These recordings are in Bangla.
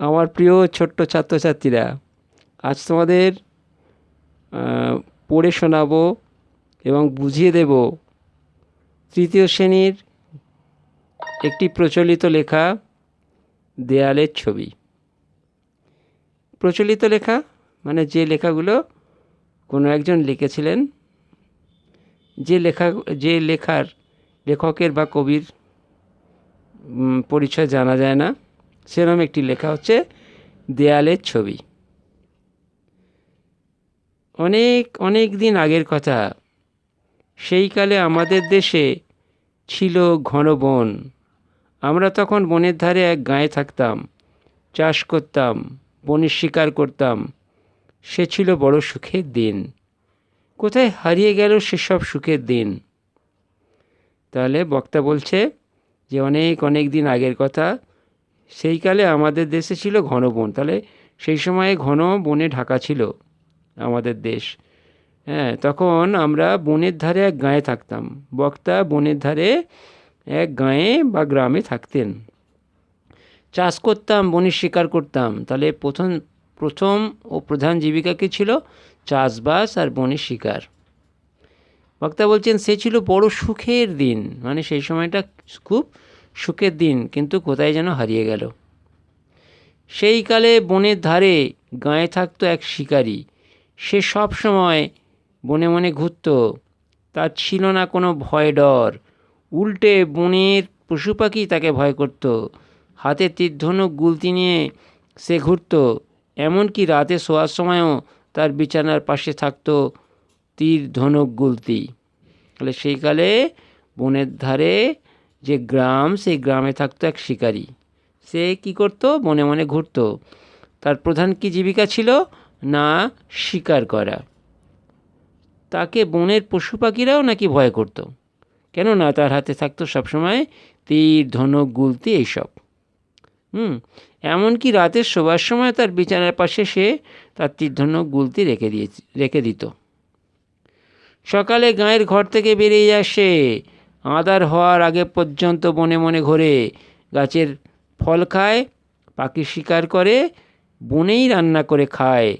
আমার প্রিয় ছোট্ট ছাত্রছাত্রীরা, আজ তোমাদের পড়ে শোনাবো এবং বুঝিয়ে দেব তৃতীয় শ্রেণির একটি প্রচলিত লেখা, দেয়ালের ছবি। প্রচলিত লেখা মানে যে লেখাগুলো কোনো একজন লিখেছিলেন, যে লেখা, যে লেখার লেখকের বা কবির পরিচয় জানা যায় না। সেরকম একটি লেখা হচ্ছে দেয়ালের ছবি। অনেক অনেক দিন আগের কথা। সেই কালে আমাদের দেশে ছিল ঘন বন। আমরা তখন বনের ধারে এক গাঁয়ে থাকতাম, চাষ করতাম, বনের শিকার করতাম। সে ছিল বড় সুখের দিন। কোথায় হারিয়ে গেল সেসব সুখের দিন? তাহলে বক্তা বলছে যে, অনেক অনেক দিন আগের কথা। সেই কালে আমাদের দেশে ছিল ঘন বন। তাহলে সেই সময়ে ঘন বনে ঢাকা ছিল আমাদের দেশ। হ্যাঁ তখন আমরা বনের ধারে এক গাঁয়ে থাকতাম। বক্তা বনের ধারে এক গাঁয়ে বা গ্রামে থাকতেন। চাষ করতাম বনের শিকার করতাম। তাহলে প্রথম প্রথম ও প্রধান জীবিকা কী ছিল? চাষবাস আর বনের শিকার। বক্তা বলছেন, সে ছিল বড় সুখের দিন। মানে সেই সময়টা খুব সুখের দিন, কিন্তু কোথায় যেন হারিয়ে গেল। সেই কালে বনের ধারে গাঁয়ে থাকতো এক শিকারী। সে সব সময় বনে মনে ঘুরত। তার ছিল না কোনো ভয় ডর। উল্টে বনের পশু পাখি তাকে ভয় করত। হাতে তীর্ধনুক গুলতি নিয়ে সে ঘুরত। এমনকি রাতে শোয়ার সময়ও তার বিছানার পাশে থাকতো তীর ধনুক গুলতি। তাহলে সেই কালে বনের ধারে যে গ্রাম, সেই গ্রামে থাকতো এক শিকারী। সে কি করতো? মনে মনে ঘুরতো। তার প্রধান কি জীবিকা ছিল? না, শিকার করা। তাকে বনের পশু পাখিরাও নাকি ভয় করত। কেননা তার হাতে থাকতো সবসময় তীর, ধনুক, গুলতি এইসব। হুম, এমনকি রাতের শোবার সময় তার বিছানার পাশে সে তার তীর, ধনুক, গুলতি রেখে দিয়ে রেখে দিত। সকালে গাঁয়ের ঘর থেকে বেরিয়ে আসে আদার হওয়ার আগে পর্যন্ত মনে মনে ঘোরে। গাছের ফল খায়, পাখি শিকার করে, বনেই রান্না করে খায়।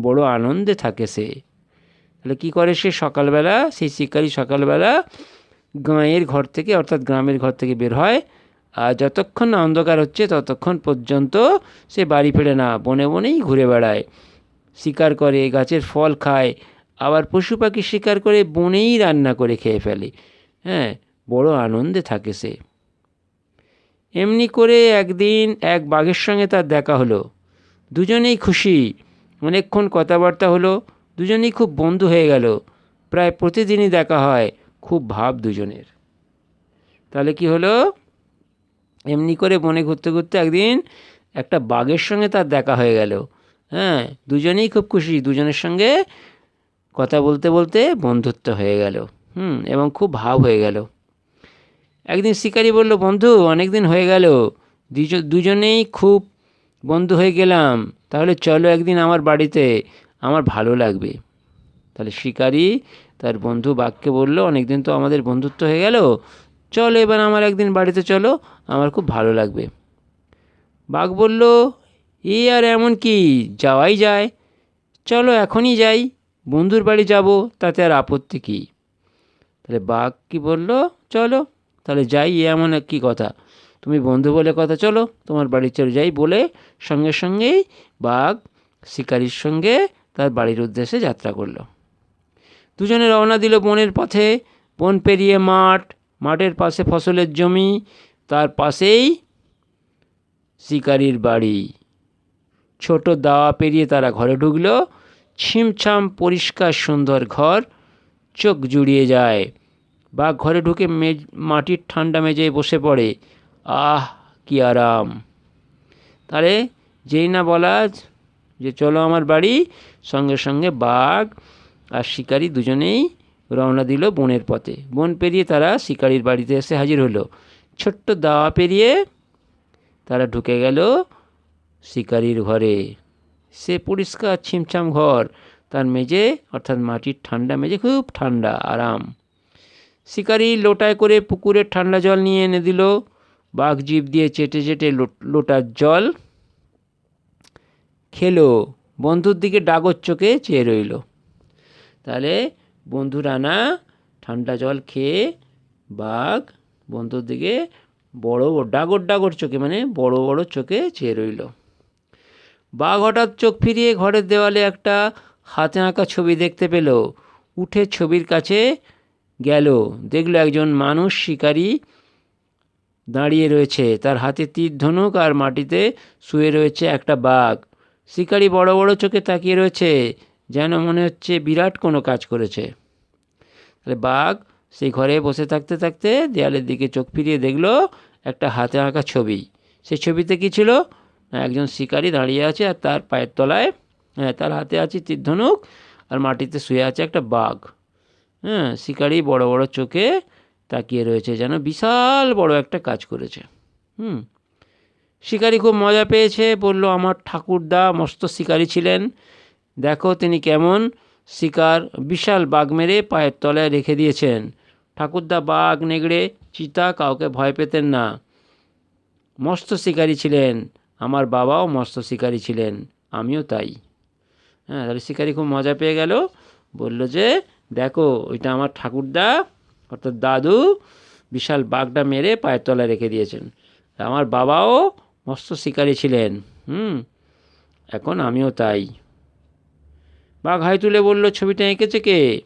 বড় আনন্দে থাকে সে। তাহলে কী করে সে সকালবেলা? সেই শিকারি সকালবেলা গাঁয়ের ঘর থেকে, অর্থাৎ গ্রামের ঘর থেকে বের হয়। আর যতক্ষণ না অন্ধকার হচ্ছে, ততক্ষণ পর্যন্ত সে বাড়ি ফেরে না। বনে বনেই ঘুরে বেড়ায়। শিকার করে, গাছের ফল খায়। আবার পশু পাখি শিকার করে, বনেই রান্না করে খেয়ে ফেলে। হ্যাঁ বড় আনন্দে থাকে সে। এমনি করে একদিন এক বাঘের সঙ্গে তার দেখা হলো। দুজনেই খুশি, অনেকক্ষণ কথাবার্তা হলো, দুজনেই খুব বন্ধু হয়ে গেল। প্রায় প্রতিদিনই দেখা হয়, খুব ভাব দুজনের। তাহলে কি হলো? এমনি করে বনে ঘুরতে ঘুরতে একদিন একটা বাঘের সঙ্গে তার দেখা হয়ে গেল। হ্যাঁ দুজনেই খুব খুশি, দুজনের সঙ্গে কথা বলতে বলতে বন্ধুত্ব হয়ে গেল। হুম, এবং খুব ভাব হয়ে গেল। একদিন শিকারি বলল, বন্ধু অনেক দিন হয়ে গেল। দুজনেই খুব বন্ধু হয়ে গেলাম। তাহলে চলো একদিন আমার বাড়িতে। আমার ভালো লাগবে। তাহলে শিকারি তার বন্ধু বাঘকে বলল অনেক দিন তো আমাদের বন্ধুত্ব হয়ে গেল। চলো এবার আমার একদিন বাড়িতে চলো। আমার খুব ভালো লাগবে। বাঘ বলল, এ আর এমন কি? যাওয়াই যায়। চলো এখনই যাই। বন্ধুর বাড়ি যাব, তাতে আর আপত্তি কী? তাহলে বাঘ কি বলল? চলো, তাহলে যাই এমন কী কথা। তুমি বন্ধু বলে কথা, চলো, তোমার বাড়ি চলে, যাই বলে সঙ্গে সঙ্গেই বাঘ শিকারির সঙ্গে তার বাড়ির উদ্দেশ্যে যাত্রা করল। দুজনে রওনা দিল বনের পথে। বন পেরিয়ে মাঠ, মাঠের পাশে ফসলের জমি, তার পাশেই শিকারির বাড়ি। ছোট দাওয়া পেরিয়ে তারা ঘরে ঢুকলো। ছিমছাম, পরিষ্কার, সুন্দর ঘর, চোখ জুড়িয়ে যায়। বা ঘরে ঢুকে মেজ, মাটির ঠান্ডা মেজে বসে পড়ে। আহ, কি আরাম। তাহলে যেই না বলা যে চলো আমার বাড়ি, সঙ্গে সঙ্গে বাঘ আর শিকারি দুজনেই রওনা দিল বনের পথে। বন পেরিয়ে তারা শিকারির বাড়িতে এসে হাজির হলো। ছোট্ট দাওয়া পেরিয়ে তারা ঢুকে গেল শিকারির ঘরে। সে পরিষ্কার ছিমছাম ঘর, তার মেঝে, অর্থাৎ মাটির ঠান্ডা মেঝে, খুব ঠান্ডা, আরাম। শিকারি লোটায় করে পুকুরের ঠান্ডা জল নিয়ে এনে দিল। বাঘ জিভ দিয়ে চেটে চেটে লোটার জল খেলো। বন্ধুর দিকে ডাগর চোখে চেয়ে রইল। তাহলে বন্ধু রানা ঠান্ডা জল খেয়ে বাঘ বন্ধুর দিকে বড় ডাগর ডাগর চোখে মানে বড় বড় চোখে চেয়ে রইল। বাঘ হঠাৎ চোখ ফিরিয়ে ঘরের দেওয়ালে একটা হাতে আঁকা ছবি দেখতে পেল। উঠে ছবির কাছে গেল। দেখল একজন মানুষ শিকারী দাঁড়িয়ে রয়েছে। তার হাতে তীর, ধনুক আর মাটিতে শুয়ে রয়েছে একটা বাঘ। শিকারী বড় বড় চোখে তাকিয়ে রয়েছে, যেন মনে হচ্ছে বিরাট কোনো কাজ করেছে। তাহলে বাঘ সেই ঘরে বসে থাকতে থাকতে দেয়ালের দিকে চোখ ফিরিয়ে দেখল একটা হাতে আঁকা ছবি। সেই ছবিতে কী ছিল? একজন শিকারী দাঁড়িয়ে আছে আর তার পায়ের তলায় হ্যাঁ তার হাতে আছে তীর, ধনুক আর মাটিতে শুয়ে আছে একটা বাঘ। হ্যাঁ শিকারি বড় বড় চোখে তাকিয়ে রয়েছে যেন বিশাল বড় একটা কাজ করেছে। হুম। শিকারি খুব মজা পেয়েছে, বলল, আমার ঠাকুরদা মস্ত শিকারি ছিলেন। দেখো তিনি কেমন শিকার, বিশাল বাঘ মেরে পায়ের তলায় রেখে দিয়েছেন। ঠাকুরদা বাঘ নেগড়ে চিতা কাউকে ভয় পেতেন না। মস্ত শিকারি ছিলেন, আমার বাবাও মস্ত শিকারি ছিলেন, আমিও তাই। হ্যাঁ তাহলে শিকারি খুব মজা পেয়ে গেল। বলল যে দেখো, ওইটা আমার ঠাকুরদা, অর্থাৎ দাদু, বিশাল বাঘটা মেরে পায়ের তলায় রেখে দিয়েছেন। আমার বাবাও মস্ত শিকারী ছিলেন, হুম? এখন আমিও তাই। বাঘ হাই তুলে বলল, ছবিটা এঁকেছে কে?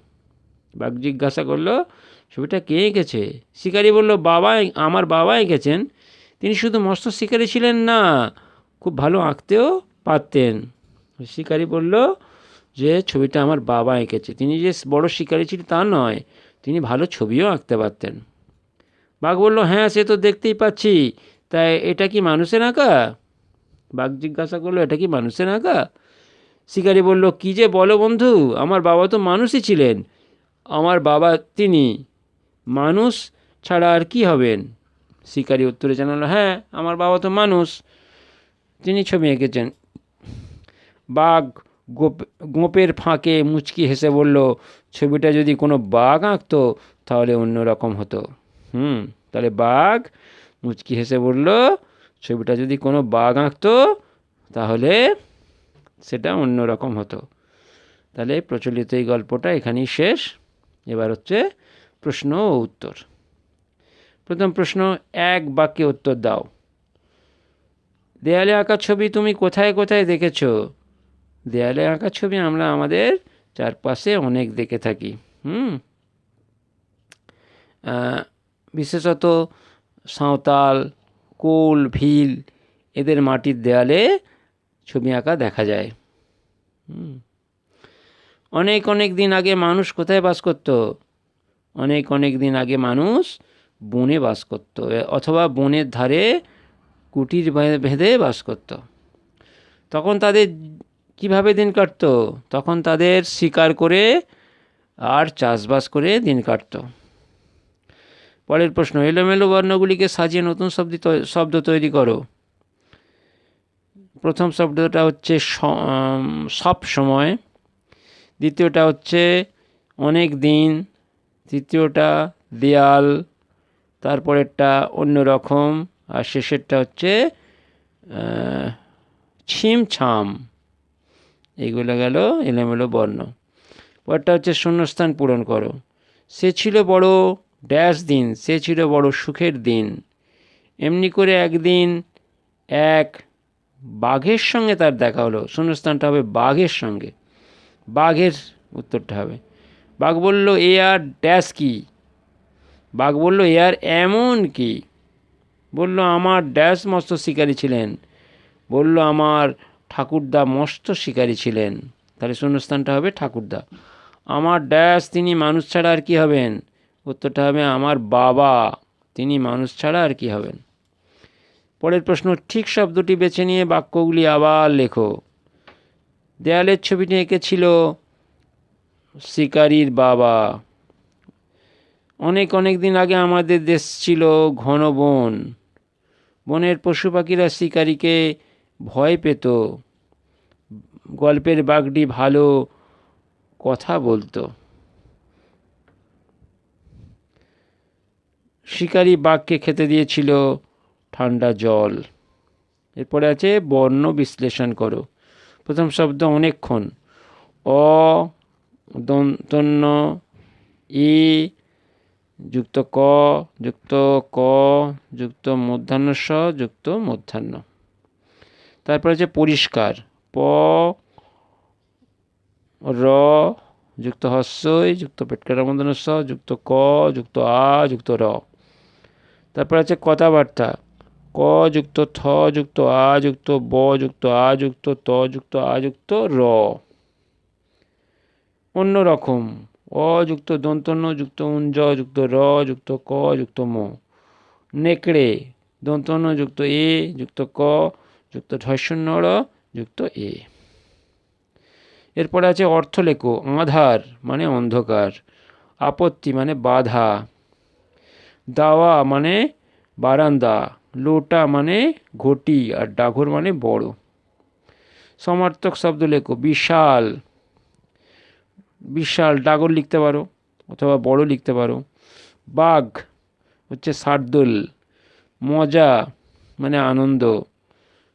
বাঘ জিজ্ঞাসা করল, ছবিটা কে এঁকেছে? শিকারি বলল, বাবা, আমার বাবা এঁকেছেন। তিনি শুধু মস্ত শিকারী ছিলেন না, খুব ভালো আঁকতেও পারতেন। শিকারি বলল যে ছবিটা আমার বাবা এঁকেছে। তিনি যে বড় শিকারী ছিলেন তা নয়, তিনি ভালো ছবিও আঁকতে পারতেন। বাঘ বলল হ্যাঁ সে তো দেখতেই পাচ্ছি। তাই এটা কি মানুষের আঁকা? বাঘ জিজ্ঞাসা করল, এটা কি মানুষের আঁকা? শিকারি বলল, কি যে বলো বন্ধু, আমার বাবা তো মানুষই ছিলেন। আমার বাবা তিনি। মানুষ ছাড়া আর কি হবেন? শিকারি উত্তরে জানালো হ্যাঁ আমার বাবা তো মানুষ। তিনি ছবি এঁকেছেন। বাঘ গোপ গোপের ফাঁকে মুচকি হেসে বলল, ছবিটা যদি কোনো বাঘ আঁকতো, তাহলে অন্য রকম হতো। হুম, তাহলে বাঘ? মুচকি হেসে বলল, ছবিটা যদি কোনো বাঘ আঁকতো, তাহলে সেটা অন্য রকম হতো। তাহলে প্রচলিত এই গল্পটা এখানেই শেষ। এবার হচ্ছে প্রশ্ন ও উত্তর। প্রথম প্রশ্ন, এক বাক্যে উত্তর দাও। দেয়ালে আঁকা ছবি তুমি কোথায় কোথায় দেখেছ? দেয়ালে আঁকা ছবি আমরা আমাদের চারপাশে অনেক দেখে থাকি, হুম? বিশেষত সাঁওতাল, কোল, ভিল এদের মাটির দেয়ালে ছবি আঁকা দেখা যায়, হুম। অনেক অনেক দিন আগে মানুষ কোথায় বাস করত? অনেক অনেক দিন আগে মানুষ বনে বাস করত অথবা বনের ধারে কুটির বেঁধে বাস করত। তখন তাদের কীভাবে দিন কাটতো? তখন তাদের শিকার করে আর চাষবাস করে দিন কাটতো। পরের প্রশ্ন এলোমেলো বর্ণগুলিকে সাজিয়ে নতুন শব্দ শব্দ তৈরি করো। প্রথম শব্দটা হচ্ছে সব সময়। দ্বিতীয়টা হচ্ছে অনেক দিন। তৃতীয়টা দেয়াল। তারপরেরটা অন্য রকম আর শেষেরটা হচ্ছে আহ, ছিম ছাম এগুলো গেল এলোমেলো বর্ণ। পরেরটা হচ্ছে শূন্যস্থান পূরণ করো। সে ছিল বড় ড্যাশ দিন, সে ছিল বড় সুখের দিন। এমনি করে একদিন এক বাঘের সঙ্গে তার দেখা হলো। শূন্যস্থানটা হবে বাঘের সঙ্গে। বাঘের উত্তরটা হবে। বাঘ বলল, এ আর ড্যাশ কি? বাঘ বলল, এ আর এমন কি? বলল, আমার ড্যাশ মস্ত শিকারী ছিলেন। বলল, আমার ঠাকুরদা মস্ত শিকারী ছিলেন। তাহলে শূন্যস্থানটা হবে ঠাকুরদা। আমার ড্যাশ তিনি মানুষ ছাড়া আর কি হবেন? উত্তরটা হবে আমার বাবা। তিনি মানুষ ছাড়া আর কি হবেন? পরের প্রশ্ন, ঠিক শব্দটি বেছে নিয়ে বাক্যগুলি আবার লেখো। দেয়ালের ছবিটি এঁকেছিল শিকারীর বাবা। অনেক অনেক দিন আগে আমাদের দেশ ছিল ঘন বন। বনের পশু পাখিরা শিকারীকে ভয় পেত। গল্পের বাঘটি ভালো কথা বলতো। শিকারী বাঘকে খেতে দিয়েছিল ঠান্ডা জল। এরপরে আছে বর্ণ বিশ্লেষণ করো। প্রথম শব্দ অনেকক্ষণ। অ দন্তন্য ই, যুক্ত ক যুক্ত ক, যুক্ত মধ্যাহ্ন স, যুক্ত মধ্যাহ্ন। তারপর হচ্ছে পরিষ্কার। প, র, যুক্ত হস্যই, যুক্ত পেটকাটা মধ্যাহ্ন স, যুক্ত ক, যুক্ত আ, যুক্ত র। তারপরে আছে কথাবার্তা। ক, যুক্ত থ, যুক্ত আ, যুক্ত ব, যুক্ত আ, যুক্ত ত, যুক্ত আ, যুক্ত র। অন্যরকম। অ, যুক্ত দন্তন্য, যুক্ত উঞ্জ, যুক্ত র, যুক্ত ক, যুক্ত ম। নেকড়ে, দন্তন্য, যুক্ত এ, যুক্ত ক যুক্ত ঢস্যন্য র যুক্ত এ। এরপরে আছে অর্থ লেখো আধার মানে অন্ধকার, আপত্তি মানে বাধা, দাওয়া মানে বারান্দা, লোটা মানে ঘটি আর ডাঘর মানে বড়। সমার্থক শব্দ লেখো, বিশাল বিশাল ডাগর লিখতে পারো অথবা বড় লিখতে পারো। বাঘ হচ্ছে শার্দুল, মজা মানে আনন্দ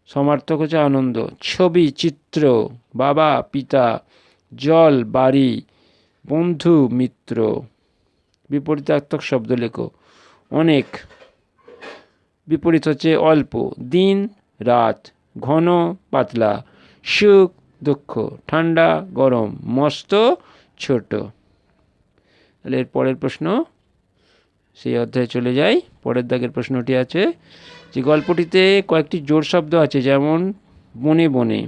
সমার্থক হচ্ছে আনন্দ। ছবি, চিত্র, বাবা, পিতা, জল, বাড়ি, বন্ধু, মিত্র। বিপরীতার্থক শব্দ লেখো। অনেক। বিপরীত হচ্ছে অল্প। দিন, রাত, ঘন, পাতলা। সুখ, দুঃখ, ঠান্ডা, গরম, মস্ত, ছোট। তাহলে এর পরের প্রশ্ন, সেই অধ্যায়ে চলে যাই। পরের দাগের প্রশ্নটি আছে যে গল্পটিতে কয়েকটি জোর শব্দ আছে, যেমন বনে বনে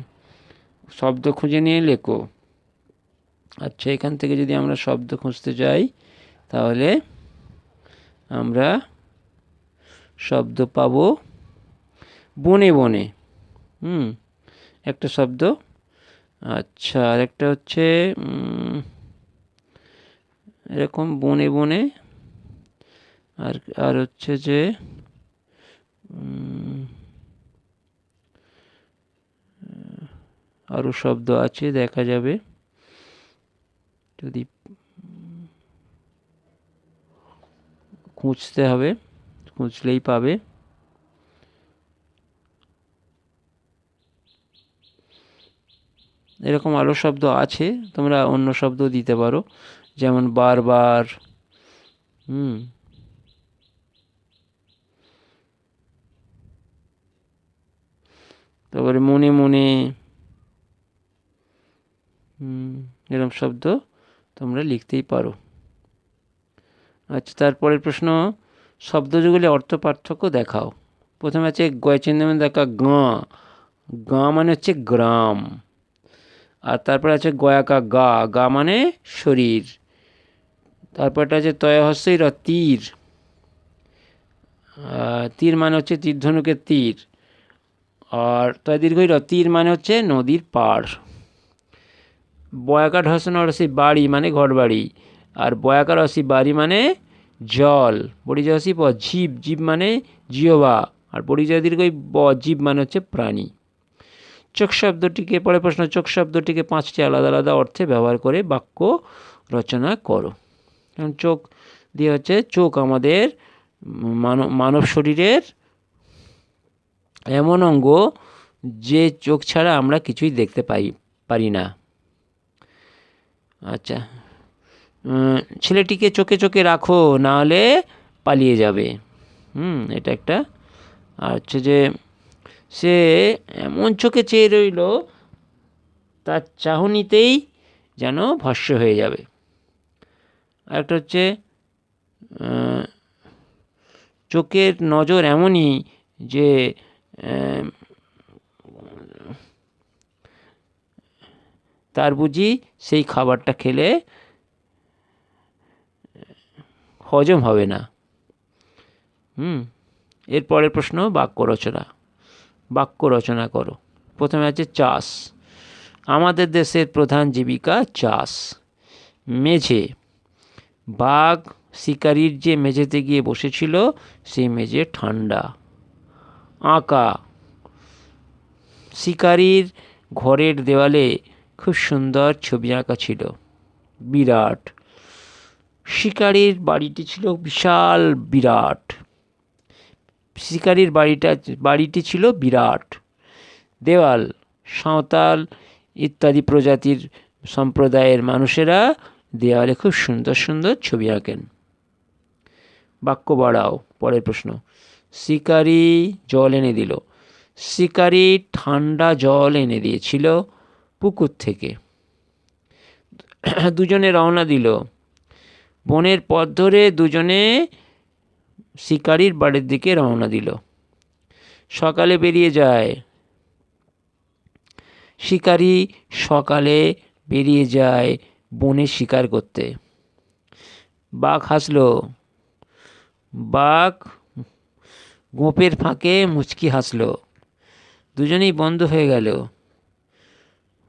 শব্দ খুঁজে নিয়ে লেখো। আচ্ছা এখান থেকে যদি আমরা শব্দ খুঁজতে যাই, তাহলে আমরা শব্দ পাব, বনে বনে হুম, একটা শব্দ। আচ্ছা আর একটা হচ্ছে এরকম বনে বনে, আর আর হচ্ছে যে আরও শব্দ আছে, দেখা যাবে। যদি খুঁজতে হবে, খুঁজলেই পাবে। এরকম আরও শব্দ আছে, তোমরা অন্য শব্দ দিতে পারো। যেমন বারবার, হুম তারপরে মনে মনে, হুম এরকম শব্দ তোমরা লিখতেই পারো। আচ্ছা তারপরের প্রশ্ন, শব্দযুগলে অর্থ পার্থক্য দেখাও। প্রথমে আছে গয়চিহ্ন দেখা গাঁ। গাঁ মানে হচ্ছে গ্রাম। আর তারপরে আছে গয়াকা গা। গা মানে শরীর। তারপরটা আছে তয়হস্যই র, তীর। তীর মানে হচ্ছে তীরধনুকের তীর। আর তয় দীর্ঘই র তীর মানে হচ্ছে নদীর পাড়। বয়াকার হসন রসি বাড়ি মানে ঘর বাড়ি আর বয়াকার রসি বাড়ি মানে জল। পরিচয় হসি প, জীব। জীব মানে জিওবা আর পরিচয় দীর্ঘই ব, জীব মানে হচ্ছে প্রাণী। চোখ শব্দটিকে পরে প্রশ্ন, চোখ শব্দটিকে পাঁচটি আলাদা আলাদা অর্থে ব্যবহার করে বাক্য রচনা করো। কারণ চোখ দিয়ে হচ্ছে চোখ আমাদের মানব শরীরের এমন অঙ্গ যে চোখ ছাড়া আমরা কিছুই দেখতে পাই, পারি না। আচ্ছা। ছেলেটিকে চোখে চোখে রাখো, না হলে পালিয়ে যাবে। হুম, এটা একটা। আর হচ্ছে যে, সে এমন চোখে চেয়ে রইল, তার চাহনিতেই যেন ভস্য হয়ে যাবে। আর একটা হচ্ছে চোখের নজর এমনই যে তার বুঝি সেই খাবারটা খেলে হজম হবে না। হুম, এর পরের প্রশ্ন, বাক্য রচনা। বাক্য রচনা করো। প্রথমে আছে চাষ। আমাদের দেশের প্রধান জীবিকা চাষ। মেঝে। বাঘ শিকারির যে মেঝেতে গিয়ে বসেছিল, সেই মেঝে ঠান্ডা। আঁকা। শিকারির ঘরের দেওয়ালে খুব সুন্দর ছবি আঁকা ছিল। বিরাট। শিকারির বাড়িটি ছিল বিশাল বিরাট। শিকারির বাড়িটা, বাড়িটি ছিল বিরাট। দেওয়াল, সাঁওতাল ইত্যাদি প্রজাতির সম্প্রদায়ের মানুষেরা দেওয়ালে খুব সুন্দর সুন্দর ছবি আঁকেন। বাক্য বাড়াও, পরের প্রশ্ন। শিকারি জল এনে দিল। শিকারি ঠান্ডা জল এনে দিয়েছিল পুকুর থেকে। দুজনে রওনা দিল। বনের পথ ধরে দুজনে শিকারির বাড়ির দিকে রওনা দিল। সকালে বেরিয়ে যায়। শিকারি সকালে বেরিয়ে যায় বনে শিকার করতে। বাঘ হাসলো। বাঘ গোপের ফাঁকে মুচকি হাসলো। দুজনেই বন্ধ হয়ে গেল।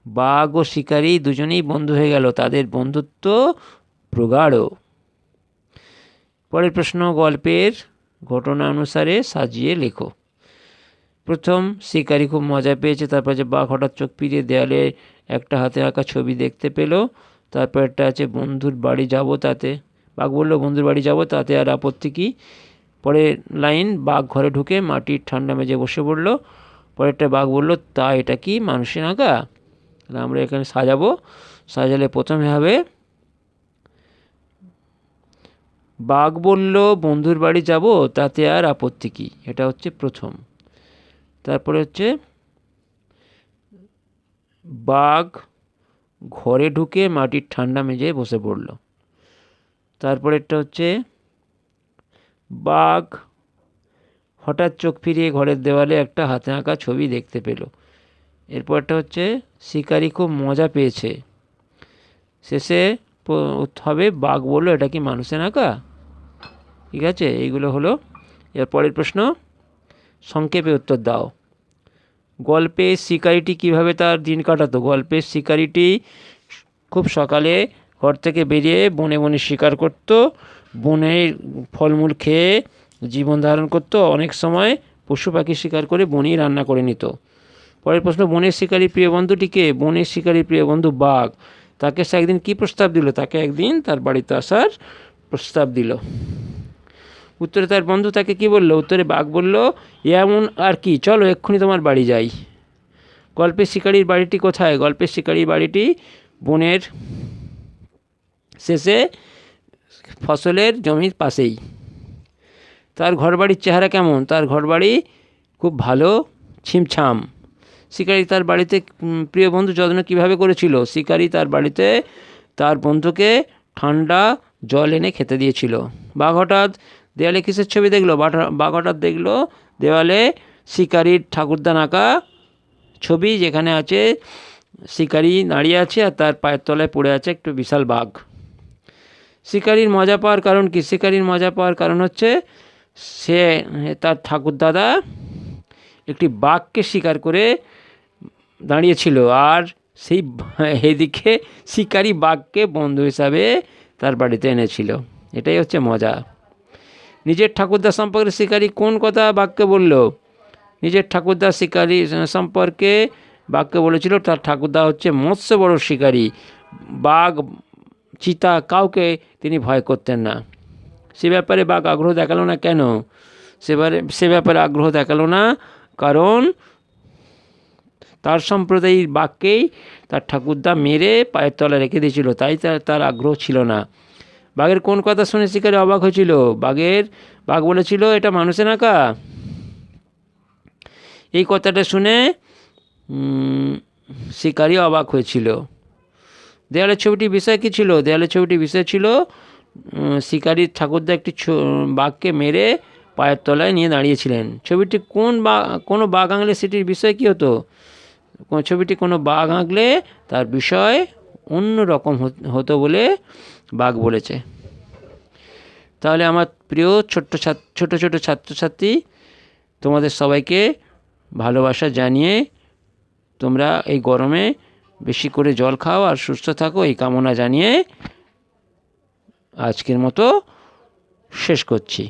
বাঘ ও শিকারি দুজনেই বন্ধু হয়ে গেল। তাদের বন্ধুত্ব প্রগাঢ়। পরের প্রশ্ন গল্পের ঘটনা অনুসারে সাজিয়ে লেখো। প্রথম, শিকারি খুব মজা পেয়েছে। তারপর যে বাঘ হঠাৎ চোখ ফিরিয়ে দেয়ালে একটা হাতে আঁকা ছবি দেখতে পেল। তারপর একটা আছে, বন্ধুর বাড়ি যাব তাতে। বাঘ বলল, বন্ধুর বাড়ি যাব তাতে? আর আপত্তি কী? পরের লাইন, বাঘ ঘরে ঢুকে মাটির ঠান্ডা মেজে বসে পড়ল। পরেরটা বাঘ বলল, তা এটা কি মানুষের আঁকা? আমরা এখানে সাজাবো। সাজালে প্রথমে হবে, বাঘ বলল, বন্ধুর বাড়ি যাব, তাতে আর আপত্তি কী? এটা হচ্ছে প্রথম। তারপরে হচ্ছে, বাঘ ঘরে ঢুকে মাটির ঠান্ডা মেজে বসে পড়ল। তারপরেরটা হচ্ছে বাঘ হঠাৎ চোখ ফিরিয়ে ঘরের দেওয়ালে একটা হাতে আঁকা ছবি দেখতে পেল। এরপরটা হচ্ছে, শিকারি খুব মজা পেয়েছে। শেষে হবে বাঘ বলল, এটা কি মানুষের আঁকা ঠিক আছে, এইগুলো হলো। এর পরের প্রশ্ন, সংক্ষেপে উত্তর দাও। গল্পে শিকারিটি কীভাবে তার দিন কাটাতো? গল্পের শিকারিটি খুব সকালে ঘর থেকে বেরিয়ে বনে বনে শিকার করত। বনের ফলমূল খেয়ে জীবন ধারণ করতো। অনেক সময় পশু পাখি শিকার করে বনেই রান্না করে নিত। পরের প্রশ্ন, বনের শিকারী প্রিয় বন্ধুটিকে বনের শিকারী প্রিয় বন্ধু বাঘ। তাকে সে একদিন কী প্রস্তাব দিল? তাকে একদিন তার বাড়িতে আসার প্রস্তাব দিল। উত্তরে তার বন্ধু তাকে কি বলল? উত্তরে বাঘ বলল, এমন আর কি, চলো এক্ষুনি তোমার বাড়ি যাই। গল্পের শিকারির বাড়িটি কোথায়? গল্পের শিকারির বাড়িটি বনের শেষে ফসলের জমির পাশেই। তার ঘরবাড়ির চেহারা কেমন? তার ঘরবাড়ি খুব ভালো, ছিমছাম। শিকারি তার বাড়িতে প্রিয় বন্ধু যত্ন কীভাবে করেছিল? শিকারি তার বাড়িতে তার বন্ধুকে ঠান্ডা জল এনে খেতে দিয়েছিল। বাঘ হঠাৎ দেওয়ালে কিসের ছবি দেখল? বাঘ- হঠাৎ দেখল দেওয়ালে শিকারির ঠাকুরদান আঁকা ছবি যেখানে আছে, শিকারি দাঁড়িয়ে আছে আর তার পায়ের তলায় পড়ে আছে একটু বিশাল বাঘ। শিকারির মজা পাওয়ার কারণ কি? শিকারির মজা পাওয়ার কারণ হচ্ছে সে তার ঠাকুরদাদা একটি বাঘকে শিকার করে দাঁড়িয়েছিল আর সেই এদিকে শিকারি বাঘকে বন্ধু হিসাবে তার বাড়িতে এনেছিল। এটাই হচ্ছে মজা। নিজের ঠাকুরদা সম্পর্কে শিকারি কোন কথা বাঘকে বলল? নিজের ঠাকুরদা শিকারি সম্পর্কে বাঘকে বলেছিল, তার ঠাকুরদা হচ্ছে মৎস্য বড় শিকারী। বাঘ চিতা কাউকে তিনি ভয় করতেন না। সে ব্যাপারে বাঘ আগ্রহ দেখাল না কেন? সেবারে সে ব্যাপারে আগ্রহ দেখাল না কারণ তার সম্প্রদায়ের বাঘকেই তার ঠাকুরদা মেরে পায়ের তলায় রেখে দিয়েছিল, তাই তার তার আগ্রহ ছিল না। বাঘের কোন কথা শুনে শিকারি অবাক হয়েছিল? বাঘের, বাঘ বলেছিল, এটা মানুষের আঁকা। এই কথাটা শুনে শিকারি অবাক হয়েছিল। দেয়ালের ছবিটির বিষয় কী ছিল? দেয়ালের ছবিটির বিষয় ছিল উম, শিকারির ঠাকুরদা একটি বাঘকে মেরে পায়ের তলায় নিয়ে দাঁড়িয়েছিলেন। ছবিটি কোন বা কোনো বাঘ আঁকলে সেটির বিষয় কী হতো? ছবিটি কোনো বাঘ আঁকলে তার বিষয় অন্য রকম হত- বলে বাঘ বলেছে। তাহলে আমার প্রিয় ছোট্ট ছোটো ছোটো ছাত্রছাত্রী তোমাদের সবাইকে ভালোবাসা জানিয়ে তোমরা এই গরমে বেশি করে জল খাও আর সুস্থ থাকো এই কামনা জানিয়ে আজকের মতো শেষ করছি।